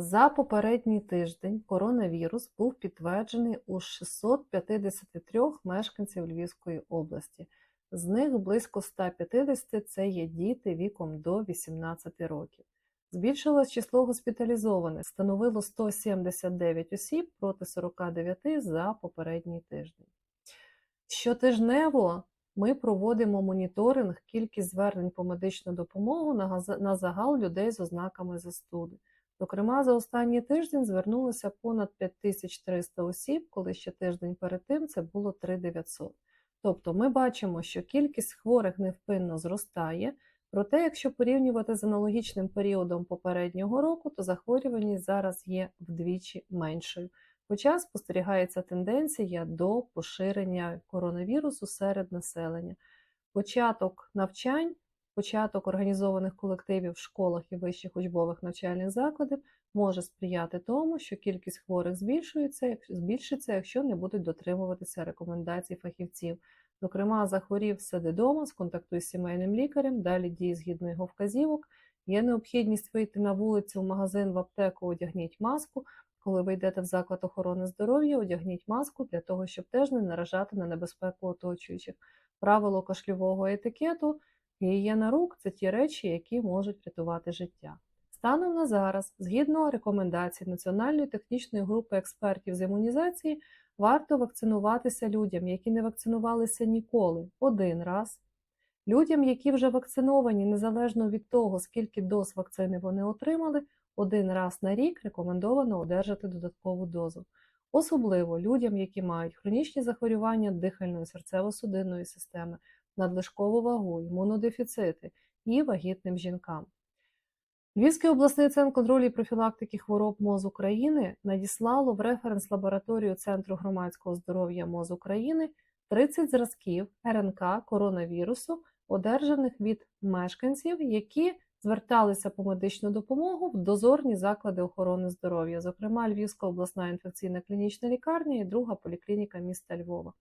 За попередній тиждень коронавірус був підтверджений у 653 мешканців Львівської області. З них близько 150 – це є діти віком до 18 років. Збільшилось число госпіталізованих, становило 179 осіб проти 49 за попередній тиждень. Щотижнево ми проводимо моніторинг кількість звернень по медичну допомогу на загал людей з ознаками застуди. Зокрема, за останній тиждень звернулося понад 5300 осіб, коли ще тиждень перед тим це було 3900. Тобто ми бачимо, що кількість хворих невпинно зростає, проте, якщо порівнювати з аналогічним періодом попереднього року, то захворюваність зараз є вдвічі меншою. Хоча спостерігається тенденція до поширення коронавірусу серед населення. Початок навчань, початок організованих колективів в школах і вищих учбових навчальних закладів може сприяти тому, що кількість хворих збільшується, збільшиться, якщо не будуть дотримуватися рекомендацій фахівців. Зокрема, захворів сиди дома, сконтактуй з сімейним лікарем, далі дій згідно його вказівок. Є необхідність вийти на вулицю, в магазин, в аптеку, одягніть маску. Коли ви йдете в заклад охорони здоров'я, одягніть маску для того, щоб теж не наражати на небезпеку оточуючих. Правило кашлювого етикету гігієна рук це ті речі, які можуть рятувати життя. Станом на зараз, згідно рекомендацій Національної технічної групи експертів з імунізації, варто вакцинуватися людям, які не вакцинувалися ніколи, один раз. Людям, які вже вакциновані, незалежно від того, скільки доз вакцини вони отримали, один раз на рік рекомендовано одержати додаткову дозу. Особливо людям, які мають хронічні захворювання дихальної серцево-судинної системи, надлишкову вагу, імунодефіцити і вагітним жінкам. Львівський обласний центр контролю і профілактики хвороб МОЗ України надіслало в референс-лабораторію Центру громадського здоров'я МОЗ України 30 зразків РНК коронавірусу, одержаних від мешканців, які зверталися по медичну допомогу в дозорні заклади охорони здоров'я, зокрема Львівська обласна інфекційна клінічна лікарня і друга поліклініка міста Львова.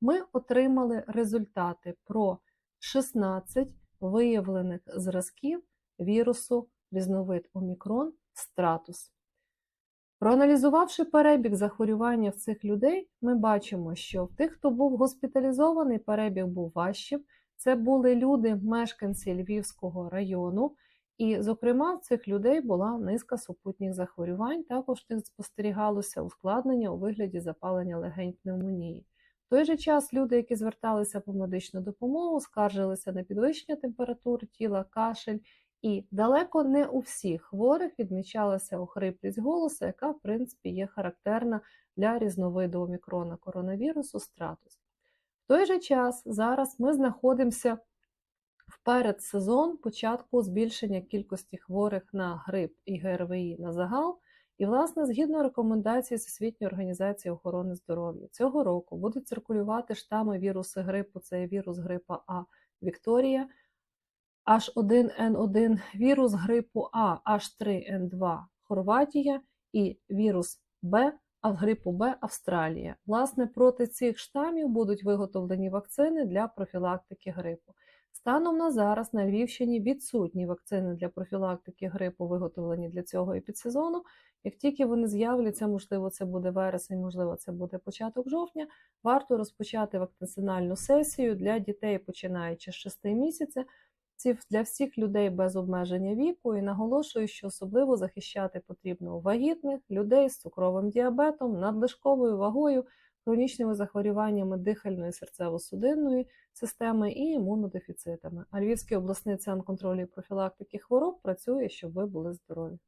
Ми отримали результати про 16 виявлених зразків вірусу різновид Омікрон стратус. Проаналізувавши перебіг захворювання в цих людей, ми бачимо, що в тих, хто був госпіталізований, перебіг був важчим. Це були люди, мешканці Львівського району, і, зокрема, в цих людей була низка супутніх захворювань. Також спостерігалося ускладнення у вигляді запалення легень пневмонії. В той же час люди, які зверталися по медичну допомогу, скаржилися на підвищення температури тіла, кашель, і далеко не у всіх хворих відмічалася охриплість голосу, яка, в принципі, є характерна для різновиду омікрона коронавірусу стратус. В той же час зараз ми знаходимося в передсезон початку збільшення кількості хворих на грип і ГРВІ на загал. І, власне, згідно рекомендацій Всесвітньої організації охорони здоров'я, цього року будуть циркулювати штами вірусу грипу, це є вірус грипа А Вікторія, H1N1, вірус грипу А H3N2 Хорватія і вірус Б а в грипу Б Австралія. Власне, проти цих штамів будуть виготовлені вакцини для профілактики грипу. Станом на зараз на Львівщині відсутні вакцини для профілактики грипу, виготовлені для цього епідсезону. Як тільки вони з'являться, можливо, це буде вересень, можливо, це буде початок жовтня, варто розпочати вакцинальну сесію для дітей, починаючи з 6 місяця. Ці для всіх людей без обмеження віку і наголошую, що особливо захищати потрібно вагітних, людей з цукровим діабетом, надлишковою вагою, хронічними захворюваннями дихальної серцево-судинної системи і імунодефіцитами. А Львівський обласний центр контролю і профілактики хвороб працює, щоб ви були здорові.